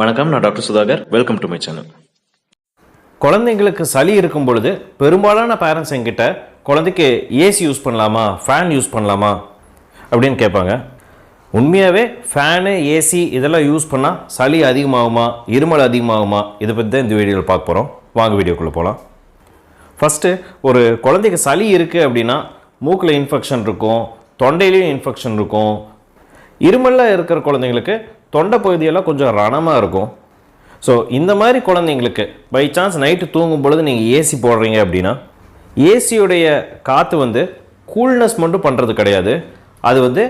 வணக்கம் நான் doctor Sudhakar. Welcome to my channel குழந்தைங்களுக்கு சளி இருக்கும் பொழுது பெரும்பாலான பேரண்ட்ஸ் எங்கிட்ட குழந்தைக்கு ஏசி யூஸ் பண்ணலாமா? ஃபேன் யூஸ் பண்ணலாமா? அப்படின்னு கேட்பாங்க. உண்மையாகவே ஃபேனு ஏசி இதெல்லாம் யூஸ் பண்ணால் சளி அதிகமாகுமா? இருமல் அதிகமாகுமா? இதை பற்றி தான் இந்த வீடியோவில் பார்க்க போகிறோம் வாங்க வீடியோக்குள்ளே போகலாம் ஃபஸ்ட்டு ஒரு குழந்தைக்கு சளி இருக்குது அப்படின்னா மூக்கில் இன்ஃபெக்ஷன் இருக்கும் தொண்டையிலையும் இன்ஃபெக்ஷன் இருக்கும். இருமலில் இருக்கிற குழந்தைங்களுக்கு தொண்டை பகுதியெல்லாம் கொஞ்சம் ரணமாக இருக்கும். ஸோ இந்த மாதிரி குழந்தைங்களுக்கு பை சான்ஸ் நைட்டு தூங்கும் பொழுது நீங்கள் ஏசி போடுறீங்க அப்படின்னா ஏசியுடைய காற்று வந்து கூல்னஸ் மட்டும் பண்ணுறது கிடையாது. அது வந்து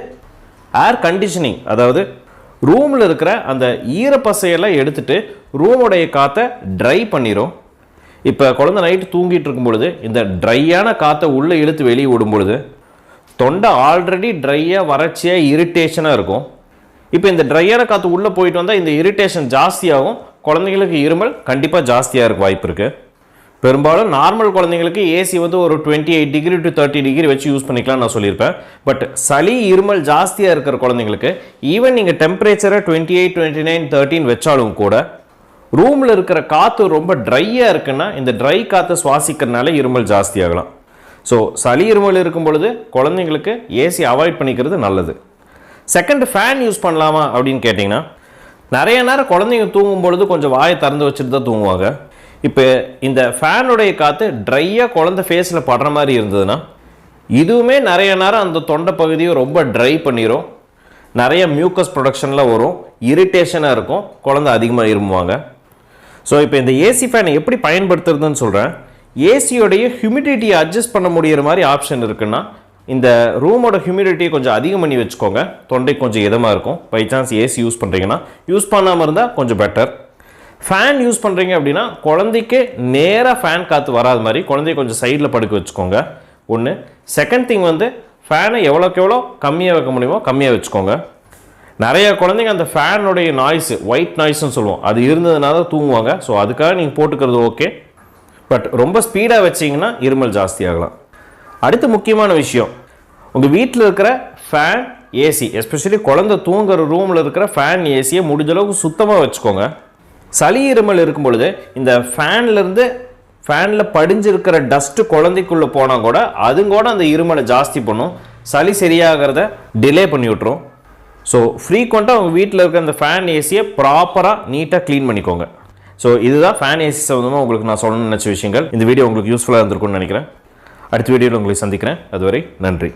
ஏர் கண்டிஷனிங் அதாவது ரூமில் இருக்கிற அந்த ஈரப்பசையெல்லாம் எடுத்துகிட்டு ரூமுடைய காற்றை ட்ரை பண்ணிடும் இப்போ குழந்தை நைட்டு தூங்கிட்டு இருக்கும் பொழுது இந்த ட்ரையான காற்றை உள்ளே இழுத்து வெளியே விடும் பொழுது தொண்டை ஆல்ரெடி ட்ரையாக வறட்சியாக இரிட்டேஷனாக இருக்கும். இப்போ இந்த ட்ரையான காற்று உள்ளே போயிட்டு வந்தால் இந்த இரிட்டேஷன் ஜாஸ்தியாகும். குழந்தைங்களுக்கு இருமல் கண்டிப்பாக ஜாஸ்தியாக இருக்க வாய்ப்பு இருக்குது பெரும்பாலும் நார்மல் குழந்தைங்களுக்கு ஏசி வந்து ஒரு twenty eight degree to thirty degree வச்சு யூஸ் பண்ணிக்கலாம் நான் சொல்லியிருப்பேன். பட் சளி இருமல் ஜாஸ்தியாக இருக்கிற குழந்தைங்களுக்கு ஈவன் நீங்கள் டெம்பரேச்சரை twenty eight twenty nine thirty வச்சாலும் கூட ரூமில் இருக்கிற காற்று ரொம்ப ட்ரையாக இருக்குன்னா இந்த ட்ரை காற்றை சுவாசிக்கிறதுனால இருமல் ஜாஸ்தியாகலாம். ஸோ சளி இருமல் இருக்கும் பொழுது குழந்தைங்களுக்கு ஏசி அவாய்ட் பண்ணிக்கிறது நல்லது. செகண்ட் ஃபேன் யூஸ் பண்ணலாமா அப்படின்னு கேட்டிங்கன்னா நிறைய நேரம் குழந்தைங்க தூங்கும் பொழுது கொஞ்சம் வாயை திறந்து வச்சுட்டு தான் தூங்குவாங்க. இப்போ இந்த ஃபேனுடைய காற்று ட்ரையாக குழந்தை ஃபேஸில் படுற மாதிரி இருந்ததுன்னா இதுவுமே நிறைய நேரம் அந்த தொண்டை பகுதியை ரொம்ப ட்ரை பண்ணிடும் நிறைய மியூக்கஸ் ப்ரொடக்ஷனில் வரும். இரிட்டேஷனாக இருக்கும். குழந்தை அதிகமாக இருமுவாங்க ஸோ இப்போ இந்த ஏசி ஃபேனை எப்படி பயன்படுத்துறதுன்னு சொல்கிறேன் ஏசியோடைய ஹியூமிடிட்டியை அட்ஜஸ்ட் பண்ண முடியிற மாதிரி ஆப்ஷன் இருக்குன்னா இந்த ரூமோட ஹியூமிடிட்டியை கொஞ்சம் அதிகம் பண்ணி வச்சுக்கோங்க. தொண்டை கொஞ்சம் இதமாக இருக்கும். பை சான்ஸ் ஏசி யூஸ் பண்ணுறீங்கன்னா யூஸ் பண்ணாமல் இருந்தால் கொஞ்சம் பெட்டர் ஃபேன் யூஸ் பண்ணுறீங்க அப்படின்னா குழந்தைக்கு நேராக ஃபேன் காற்று வராத மாதிரி குழந்தைய கொஞ்சம் சைடில் படுக்க வச்சுக்கோங்க. ஒன்று செகண்ட் திங் வந்து ஃபேனை எவ்வளோக்கு எவ்வளோ கம்மியாக வைக்க முடியுமோ கம்மியாக வச்சுக்கோங்க. நிறைய குழந்தைங்க அந்த ஃபேனுடைய நாய்ஸ் ஒயிட் நாய்ஸ்னு சொல்லுவோம். அது இருந்ததுனால தான் தூங்குவாங்க. ஸோ அதுக்காக நீங்கள் போட்டுக்கிறது ஓகே பட் ரொம்ப ஸ்பீடாக வச்சிங்கன்னா இருமல் ஜாஸ்தி ஆகலாம். அடுத்து முக்கியமான விஷயம். உங்கள் வீட்டில் இருக்கிற ஃபேன் ஏசி எஸ்பெஷலி குழந்தை தூங்குற ரூமில் இருக்கிற ஃபேன் ஏசியை முடிஞ்ச அளவுக்கு சுத்தமாக வச்சுக்கோங்க. சளி இருமல் இருக்கும் பொழுது இந்த ஃபேன்லேருந்து ஃபேனில் படிஞ்சிருக்கிற டஸ்ட்டு குழந்தைக்குள்ளே போனால் கூட அதுங்க கூட அந்த இருமலை ஜாஸ்தி பண்ணும். சளி சரியாகிறத டிலே பண்ணி விட்ரும் ஸோ ஃப்ரீக்வெண்ட்டாக உங்கள் வீட்டில் இருக்கிற அந்த ஃபேன் ஏசியை ப்ராப்பராக நீட்டாக க்ளீன் பண்ணிக்கோங்க. ஸோ இதுதான் ஃபேன் ஏசி சம்மந்தமாக உங்களுக்கு நான் சொல்லணும்னு நினச்ச விஷயங்கள். இந்த வீடியோ உங்களுக்கு யூஸ்ஃபுல்லாக இருந்திருக்கும்னு நினைக்கிறேன். அடுத்த வீடியோவில் உங்களை சந்திக்கிறேன். அதுவரை நன்றி.